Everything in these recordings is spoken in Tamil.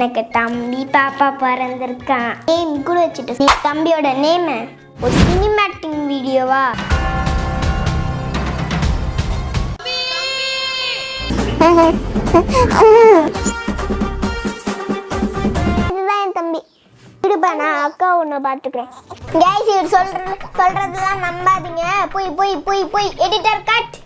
எனக்கு தம்பி பாப்பா பிறந்திருக்கான் நேம் கூட வச்சுட்டு நீ தம்பியோட நேம் ஒரு சினிமேட்டிங் வீடியோவா இதுதான் என் தம்பி. இருப்பா நான் அக்கா ஒன்று பார்த்துக்கிறேன். கேஸ் இவர் சொல்றது சொல்றதெல்லாம் நம்பாதீங்க. போய் போய் போய் போய். எடிட்டர் கட்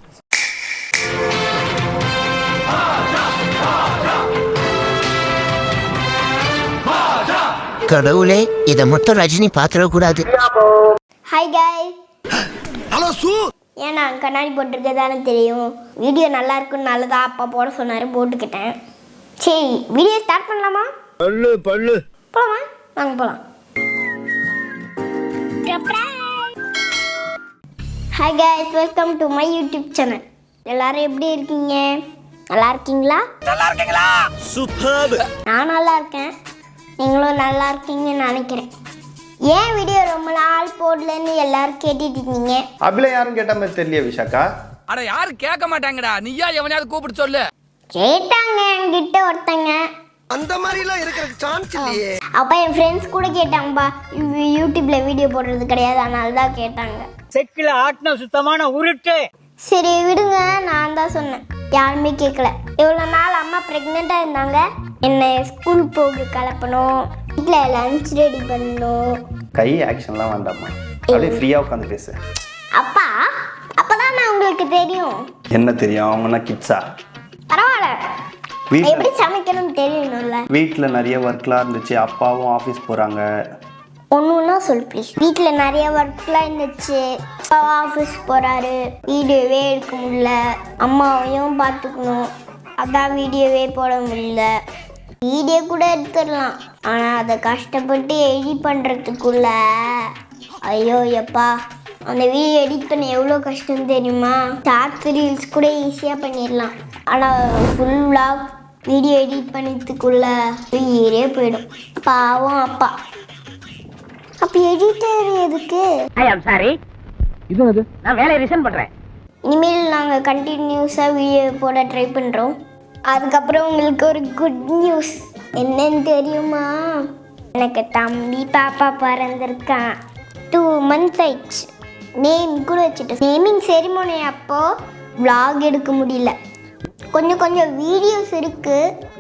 கடவுளே இதை மட்டும் ரஜினி பாத்திரக்கூடாது ஹாய் காய் ஹலோ சூ ஏன் நான் கண்ணாடி போட்டிருக்கதானே தெரியும். வீடியோ நல்லா இருக்குன்னு நல்லதா அப்பா போட சொன்னாரு போட்டுக்கிட்டேன். சரி வீடியோ ஸ்டார்ட் பண்ணலாமா? பல்லு பல்லு. போலாமா? வாங்க போலாம். Hi guys welcome to my YouTube channel எல்லாரும் எப்படி இருக்கீங்க? நல்லா இருக்கீங்களா? சூப்பர் நான் நல்லா இருக்கேன். நீங்களும் நல்லா இருக்கீங்கன்னு நினைக்கிறேன். ஏன் வீடியோ ரொம்ப நாள் போடலன்னு எல்லாரும் கேட்டுட்டு இருக்கீங்க? அபில யாரும் கேட்ட மாதிரி தெரியல விஷாக்கா அட யாரும் கேட்க மாட்டாங்கடா. நீயா எவனையாவது கூப்பிட்டு சொல்லு. கேட்டாங்க என்கிட்ட ஒருத்தங்க. அந்த மாதிரி எல்லாம் இருக்கிறதுக்கு சான்ஸ் இல்லையே. அப்போ என் ஃப்ரெண்ட்ஸ் கூட கேட்டாங்கப்பா யூடியூப்ல வீடியோ போடுறது கிடையாது. அதனால தான் கேட்டாங்க. செக்கில் ஆட்டின சுத்தமான உருட்டு. சரி விடுங்க. நான் தான் சொன்னேன். யாருமே கேட்கல இவ்வளோ நாள் அம்மா ப்ரெக்னெண்ட்டாக இருந்தாங்க? என்னை ஸ்கூல் போக கலப்பணும் வீட்டில் லஞ்ச் ரெடி பண்ணணும். கை ஆக்ஷன்லாம் வேண்டாமா அப்படியே ஃப்ரீயா உட்காந்து பேசு. அப்பா? அப்பதான் நான் உங்களுக்கு தெரியும். என்ன தெரியும்? அவங்கன்னா கிட்ஸா பரவாயில்ல. எப்படி சமைக்கணும்னு தெரியணும்ல. வீட்டில் நிறைய ஒர்க்லாம் இருந்துச்சு. அப்பாவும் ஆஃபீஸ் போகிறாங்க ஒன்று ஒன்றா சொல் ப்ளீஸ் வீட்டில் நிறைய ஒர்க்லாம் இருந்துச்சு. அப்பா ஆஃபீஸ் போகிறாரு வீடியோவே எடுக்க முடியல. அம்மாவையும் பார்த்துக்கணும். அதான் வீடியோவே போட முடியல. வீடியோ கூட எடுத்துடலாம். ஆனால் அதை கஷ்டப்பட்டு எடிட் பண்ணுறதுக்குள்ள ஐயோ எப்பா. அந்த வீடியோ எடிட் பண்ண எவ்வளோ கஷ்டம் தெரியுமா? ஷார்ட் ரீல்ஸ் கூட ஈஸியாக பண்ணிடலாம். ஆனால் ஃபுல் விளாக் வீடியோ எடிட் பண்ணுறதுக்குள்ள உயிரே போயிடும். பாவம் அப்பா. அப்போ எடிட்டர் எதுக்கு? ஐ ஆம் சாரி இது நான் வேலையை ரிசைன் பண்றேன். இனிமேல் நாங்கள் கண்டினியூஸாக வீடியோ போட ட்ரை பண்ணுறோம் அதுக்கப்புறம் உங்களுக்கு ஒரு குட் நியூஸ் என்னன்னு தெரியுமா? எனக்கு தம்பி பாப்பா பிறந்திருக்கான் டூ மந்த்ஸ் ஆயிடுச்சு. நேம் கூட வச்சுட்டு நேமிங் செரிமோனி அப்போ vlog எடுக்க முடியல. கொஞ்சம் கொஞ்சம் வீடியோஸ் இருக்கு.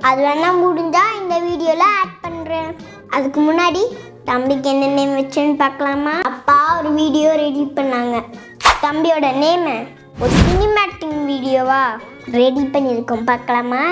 அது வேணா முடிஞ்சா இந்த வீடியோல ஆட் பண்றேன். அதுக்கு முன்னாடி தம்பிக்கு என்ன நேம் வச்சுன்னு பார்க்கலாமா? அப்பா ஒரு வீடியோ ரெடி பண்ணாங்க. தம்பியோட நேம் ஒரு சினிமேட்டிக் வீடியோவா ரெடி பண்ணியிருக்கோம் பார்க்கலாமா?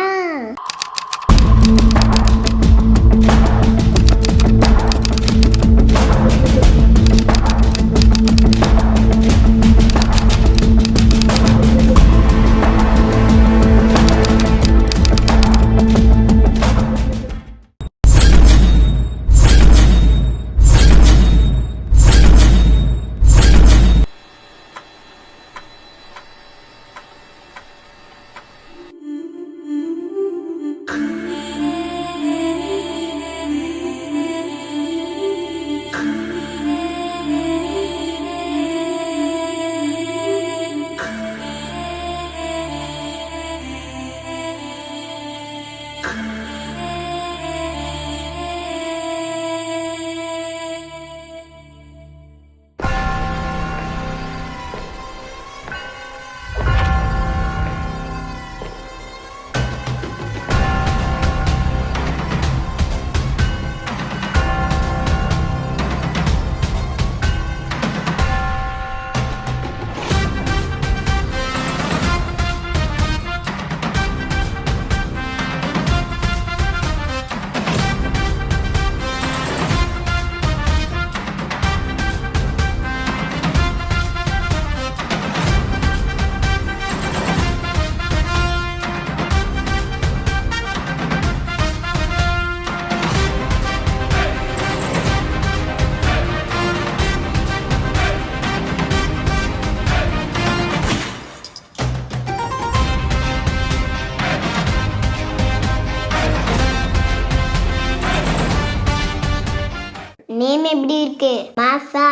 மாசா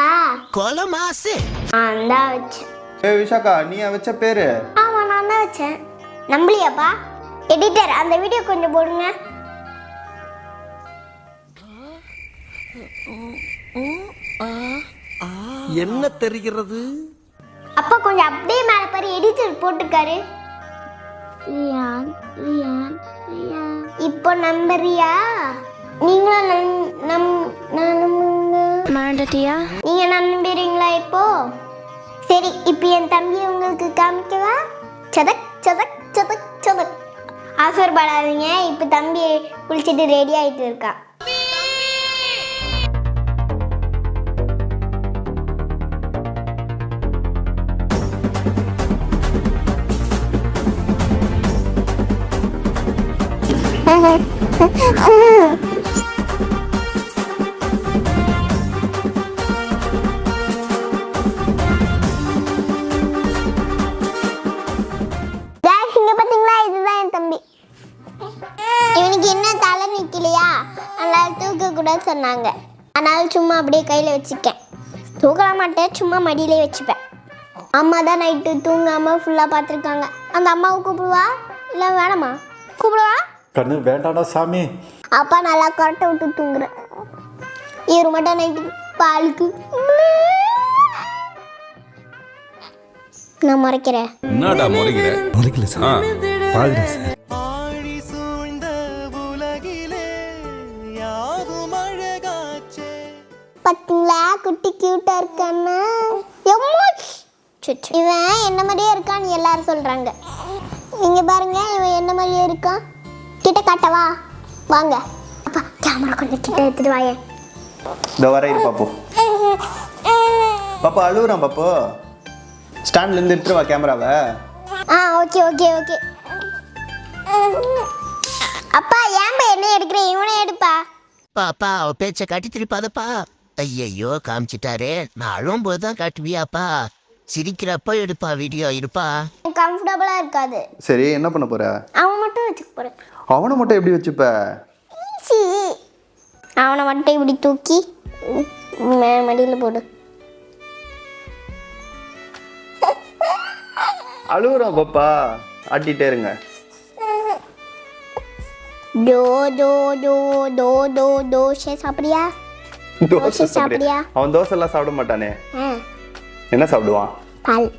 கொல மாசு நான் தான் வச்சேன். ஏ விஷாக்கா நீ வச்ச பேரு? ஆமா நான் தான் வச்சேன். நம்பலையாப்பா? எடிட்டர் அந்த வீடியோ கொஞ்சம் போடுங்க. என்ன தெரிகிறது? அப்பா கொஞ்சம் அப்படியே மேலே பாரு எடிட்டர் போட்டிருக்காரு. Ryan Ryan Ryan. இப்போ நம்புறியா? நீங்களும் நம் நம் நம்புங்க மறந்துட்டியா? நீங்க நம்புறீங்களா இப்போ? சரி இப்போ என் தம்பி உங்களுக்கு காமிக்கவா? சதக் சதக் சதக் சதக். ஆஃபர் படாதீங்க இப்போ தம்பி குளிச்சுட்டு ரெடி ஆயிட்டு இருக்கா. Guys, சொன்னாங்க. அதனால சும்மா அப்படியே கையில வச்சுக்கேன் தூக்கல மாட்டேன் சும்மா மடியிலே வச்சுப்பேன். அம்மா தான் நைட்டு தூங்காம ஃபுல்லா பார்த்துருக்காங்க. அந்த அம்மாவை கூப்பிடுவா? இல்லை வேணாமா? கூப்பிடுவா? கண்ணு வேண்டாடா சாமி. அப்பா நல்லா கொரட்டை விட்டு தூங்குறேன் இவர் மட்டும் நைட்டு பாலுக்கு நான் மறைக்கிறேன் என்னடா முறைகிற முறைக்கல சார். பாக்குறேன் சார். பார்த்தீங்களா குட்டி கியூட்டா இருக்கான்னா. எம்மா. இவன் என்ன மாதிரியே இருக்கான்னு எல்லாரும் சொல்றாங்க. நீங்க பாருங்க இவன் என்ன மாதிரியே இருக்கான். கிட்ட காட்டவா? வாங்க. அப்பா கேமரா கொஞ்சம் கிட்ட எடுத்துட்டு வாயே இந்த வர இரு பாப்பு. பாப்பா அழுகுறான் பாப்பு. ஸ்டாண்ட்லேருந்து எடுத்துட்டு வா கேமராவை ஆ ஓகே ஓகே ஓகே அப்பா ஏன்பா என்ன எடுக்கிற இவனை எடுப்பா. பாப்பா அவ பேச்ச காட்டி திருப்பாதப்பா. ஐயையோ காமிச்சிட்டாரே. நான் அழும்போது தான் காட்டுவியாப்பா. சிரிக்கிறப்ப எடுப்பா வீடியோ இருப்பா. கம்ஃபர்டபுளா இருக்காது. சரி என்ன பண்ண போற? அவன் மட்டும் வச்சுக்க போறேன். அவனை மட்டும் எப்படி வச்சுப்ப? ஈஸி அவனை மட்டும் இப்படி தூக்கி மே- மடியில போடு. அழுகுறான் பாப்பா. ஆட்டிகிட்டே இருங்க. டோ டோ டோ டோ டோ தோசை சாப்பிடுறியா? தோசை சாப்பிடுறியா? அவன் தோசை எல்லாம் சாப்பிட மாட்டானே. என்ன சாப்பிடுவான்? பால்.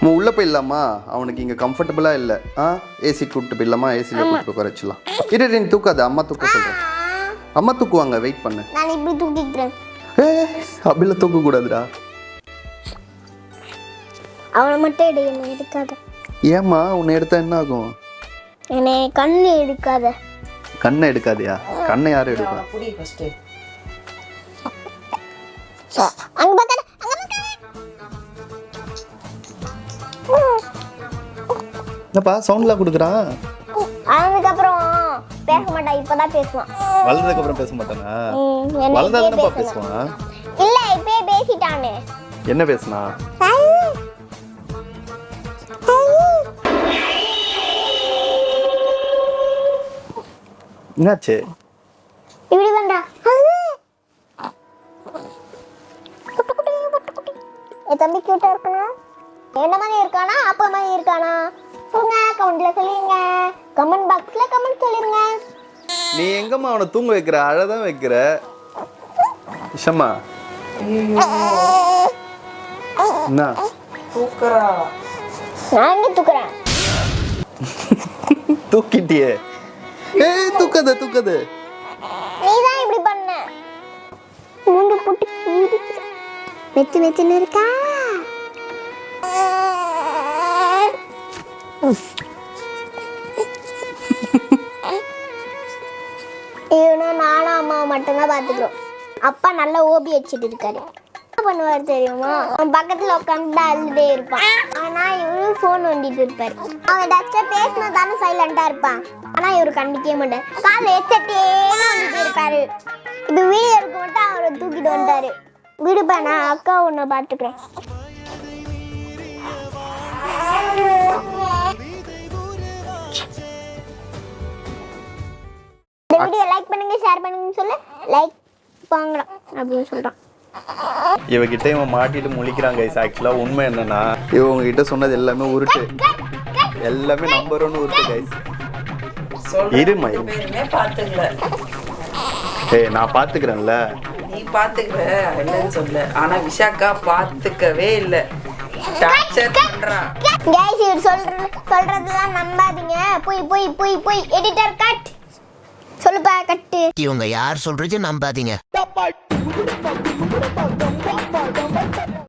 நம்ம உள்ள போயிடலாமா? அவனுக்கு இங்க கம்ஃபர்டபுளா இல்ல. ஆ? ஏசி கூப்பிட்டு போயிடலாமா? ஏசியில் கூப்பிட்டு போய் குறைச்சிடலாம். இரு நீ தூக்காத. அம்மா தூக்க சொல்றேன். அம்மா தூக்குவாங்க. வெயிட் பண்ணு. நான் இப்படி தூக்கிக்கிறேன் ஏ அப்படிலாம் தூக்க கூடாதுடா அவனை மட்டும் எடு. என்னை எடுக்காத. ஏம்மா உன்னை எடுத்தா என்ன ஆகும்? என்னை கண்ணு எடுக்காத. கண்ணை எடுக்காதயா? கண்ணை யாரும் அங்க பார்க்காத அங்க பார்க்காத என்னப்பா சவுண்ட்லாம் கொடுக்குறான் அதுக்கப்புறம் பேச மாட்டான் இப்பதான் பேசுவான். வளர்ந்ததுக்கு அப்புறம் பேச மாட்டானா? இப்பயே பேசணும். பேசுவான்? இல்ல இப்பயே பேசிட்டானே. என்ன பேசுனா? என்னாச்சு? இப்படி பண்றா. என் தம்பி கியூட்டா இருக்கணும் என்ன மாதிரி இருக்கானா? அப்பா மாதிரி இருக்கானா? சொல்லுங்க கமெண்ட்ல சொல்லுங்க கமெண்ட் பாக்ஸ்ல கமெண்ட் சொல்லிருங்க. நீ எங்கம்மா அவனை தூங்க வைக்கிற? அழதான் வைக்கிற. விஷமா என்ன? நான் எங்க தூக்குறேன்? தூக்கிட்டியே. ஏய் தூக்காத தூக்காத. நீ தான் இப்படி பண்ண. மூண்டு போட்டு மெத்து மெத்துன்னு இருக்கா? இவனும் நானும் அம்மாவை மட்டும்தான் பார்த்துக்கிறோம். அப்பா நல்லா ஓபி வச்சுட்டு இருக்காரு. என்ன பண்ணுவார் தெரியுமா? அவன் பக்கத்துல உட்காந்து அழுதுட்டே இருப்பான். ஃபோன் நோண்டிட்டு இருப்பார். அவன் ஏதாச்சும் பேசினா தானே சைலண்டா இருப்பான். ஆனா இவர் கண்டிக்கவே மாட்டார். கால் எச்சட்டே நோண்டிட்டு இருப்பாரு. இது வீடியோ எடுக்க மட்டும் அவரை தூக்கிட்டு வந்துட்டாரு. விடுப்பா நான் அக்கா உன்னை பார்த்துக்கிறேன். இந்த வீடியோ லைக் பண்ணுங்க ஷேர் பண்ணுங்கன்னு சொல்லு. லைக் வாங்கலாம் அப்படின்னு சொல்றான். இவகிட்ட இவன் மாட்டிட்டு முழிக்கிறாங்க கைஸ் ஆக்சுவலாக உண்மை என்னன்னா இவங்க கிட்ட சொன்னது எல்லாமே உருட்டு. எல்லாமே நம்பர் ஒன்று உருட்டு கைஸ் இருமா இரு. ஏய் நான் பாத்துக்கிறேன்ல நீ பாத்துக்கிற இல்லைன்னு சொல்லு ஆனா விஷாக்கா பாத்துக்கவே இல்லை. டார்ச்சர் பண்றா கைஸ் இவர் சொல்ற சொல்றதெல்லாம் நம்பாதீங்க. போய் போய் போய் போய். எடிட்டர் கட் சொல்லுப்பா கட்டு இவங்க யார் சொல்றது நம்பாதீங்க. குடும்பம்